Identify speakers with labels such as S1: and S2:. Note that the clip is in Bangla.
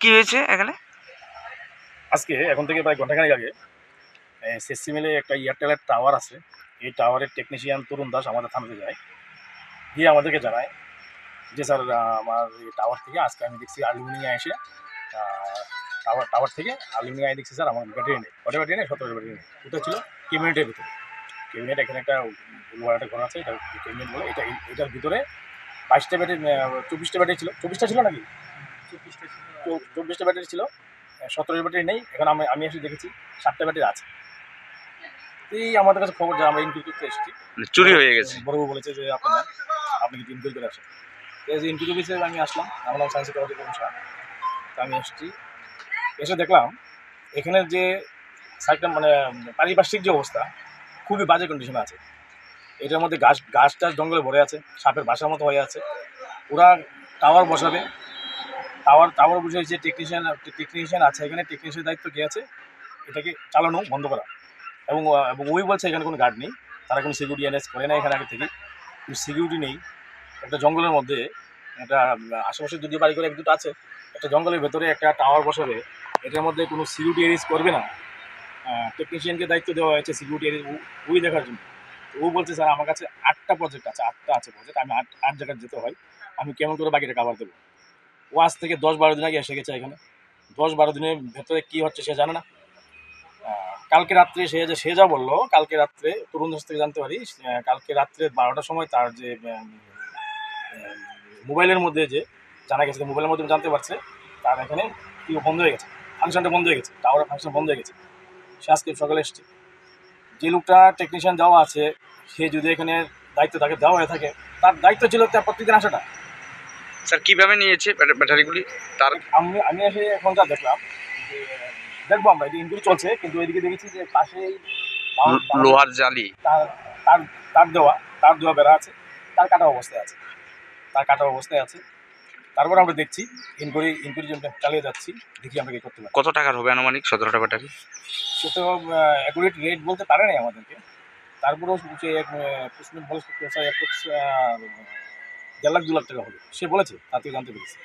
S1: কি হয়েছে এখানে?
S2: আজকে এখন থেকে প্রায় ঘন্টাখানেক আগে সেসিমেলে একটা এয়ারটেলের টাওয়ার আছে। এই টাওয়ারের টেকনিশিয়ান তরুণ দাস আমাদের থানাতে যায়। গিয়ে আমাদেরকে জানায় যে স্যার আমার এই টাওয়ার থেকে আজকে আমি দেখছি আলুমিনিয়া এসে টাওয়ার টাওয়ার থেকে আলুমিনিয়া দেখছি স্যার আমার ব্যাটারি নেই। কটা ব্যাটারি নেই? সতেরো ব্যাটারি নেই। ওটা ছিল কেবিনেটের ভিতরে। কেবিনেট এখানে একটা একটা ঘর আছে এটা কেবিনেট বলে এটা এটার ভিতরে বাইশটা ব্যাটারি চব্বিশটা ব্যাটারি ছিল। চব্বিশটা ছিল নাকি? চৌ- চব্বিশটা ব্যাটারি ছিল সতেরো ব্যাটারি নেই এখন আমি আমি এসে দেখেছি সাতটা ব্যাটারি আছে। এই আমাদের কাছে খবর যে আমরা ইনকুইরি করতে এসেছি।
S1: মানে চুরি হয়ে গেছে।
S2: বড়বাবু বলেছে যে আপনি যান আপনি কিন্তু ইনকুইরি করে আসেন। তো এই যে ইনকুইরি অফিসে আমি আসলাম আমার নাম সায়েন্স টেকনোলজি কমিশন তো আমি এসেছি। এসে দেখলাম এখানের যে সাইডটা মানে পারিপার্শ্বিক যে অবস্থা খুবই বাজে কন্ডিশনে আছে। এটার মধ্যে গাছ গাছ টাছ জঙ্গলে ভরে আছে সাপের বাসার মতো হয়ে আছে। ওরা টাওয়ার বসাবে টাওয়ার টাওয়ার বসে যে টেকনিশিয়ান টেকনিশিয়ান আছে, এখানে টেকনিশিয়ানের দায়িত্ব কে আছে? এটাকে চালানো বন্ধ করা। এবং এবং ওই বলছে এখানে কোনো গার্ড নেই, তারা কোনো সিকিউরিটি অ্যারেস্ট করে না এখানে আগে থেকে সিকিউরিটি নেই। একটা জঙ্গলের মধ্যে, একটা আশেপাশে যদি বাড়ি করে এক দুটো আছে, একটা জঙ্গলের ভেতরে একটা টাওয়ার বসাবে, এটার মধ্যে কোনো সিকিউরিটি অ্যারেস্ট করবে না। টেকনিশিয়ানকে দায়িত্ব দেওয়া হয়েছে সিকিউরিটি অ্যারেস্ট ওই দেখার জন্য। তো ও বলছে, স্যার, আমার কাছে আটটা প্রজেক্ট আছে, আটটা আছে প্রজেক্ট আমি আট আট জায়গায় যেতে হয়। আমি কেমন করে বাকিটা কাভার দেবো? ও আজ থেকে দশ বারো দিন আগে এসে গেছে এখানে। দশ বারো দিনের ভেতরে কী হচ্ছে সে জানে না। কালকে রাত্রে সে যে সে যা বলল, কালকে রাত্রে তরুণ দাস থেকে জানতে পারি কালকে রাত্রে বারোটার সময় তার যে মোবাইলের মধ্যে যে, জানা গেছে মোবাইলের মধ্যে জানতে পারছে, তার এখানে কি বন্ধ হয়ে গেছে। ফাংশনটা বন্ধ হয়ে গেছে টাওয়ারের ফাংশন বন্ধ হয়ে গেছে। সে আজকে সকালে এসছে। যে লোকটা টেকনিশিয়ান যাওয়া আছে, সে যদি এখানে দায়িত্ব তাকে দেওয়া হয়ে থাকে, তার দায়িত্ব ছিল তার প্রত্যেকদিন আসাটা।
S1: স্যার কীভাবে নিয়েছে ব্যাটারিগুলি? তার
S2: আমি আমি এসে এখন যা দেখলাম যে দেখব আমরা এটা ইনকুয়ারি চলছে কিন্তু এদিকে দেখেছি যে বাউ-
S1: লোহার জালি।
S2: তার তার তার দেওয়া তার দেওয়া বেড়া আছে তার কাটা অবস্থায় আছে। তার কাটা অবস্থায় আছে। তারপর আমরা দেখছি ইনকোয়ারি ইনকোয়ারি জন্য চালিয়ে যাচ্ছি দেখি আমরা কি করতে পারি।
S1: কত টাকার হবে আনুমানিক সতেরোটা ব্যাটারি?
S2: সে তো অ্যাকুরেট রেট বলতে পারে নাই আমাদেরকে। তারপরেও এক প্রশ্ন বলে স্যার দেড় লাখ দু লাখ টাকা হবে সে বলেছে থেকে জানতে পেরেছি।